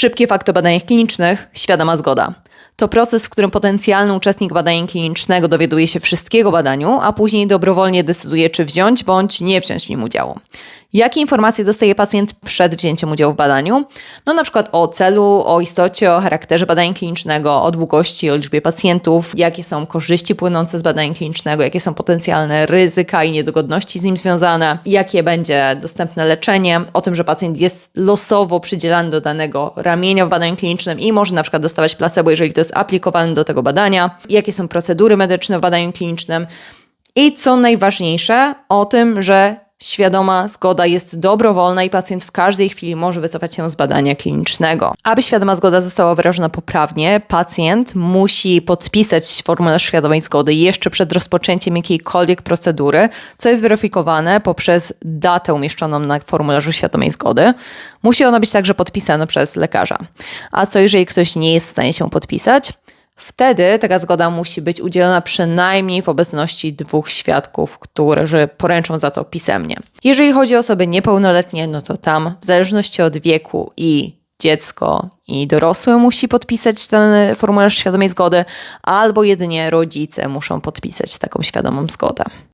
Szybkie fakty badaniach klinicznych, świadoma zgoda. To proces, w którym potencjalny uczestnik badania klinicznego dowiaduje się wszystkiego badaniu, a później dobrowolnie decyduje, czy wziąć bądź nie wziąć w nim udziału. Jakie informacje dostaje pacjent przed wzięciem udziału w badaniu? No na przykład o celu, o istocie, o charakterze badania klinicznego, o długości, o liczbie pacjentów, jakie są korzyści płynące z badania klinicznego, jakie są potencjalne ryzyka i niedogodności z nim związane, jakie będzie dostępne leczenie, o tym, że pacjent jest losowo przydzielany do danego ramienia w badaniu klinicznym i może na przykład dostawać placebo, jeżeli to jest aplikowane do tego badania, jakie są procedury medyczne w badaniu klinicznym i co najważniejsze, o tym, że świadoma zgoda jest dobrowolna i pacjent w każdej chwili może wycofać się z badania klinicznego. Aby świadoma zgoda została wyrażona poprawnie, pacjent musi podpisać formularz świadomej zgody jeszcze przed rozpoczęciem jakiejkolwiek procedury, co jest weryfikowane poprzez datę umieszczoną na formularzu świadomej zgody. Musi ona być także podpisana przez lekarza. A co jeżeli ktoś nie jest w stanie się podpisać? Wtedy taka zgoda musi być udzielona przynajmniej w obecności dwóch świadków, którzy poręczą za to pisemnie. Jeżeli chodzi o osoby niepełnoletnie, no to tam w zależności od wieku i dziecko i dorosły musi podpisać ten formularz świadomej zgody, albo jedynie rodzice muszą podpisać taką świadomą zgodę.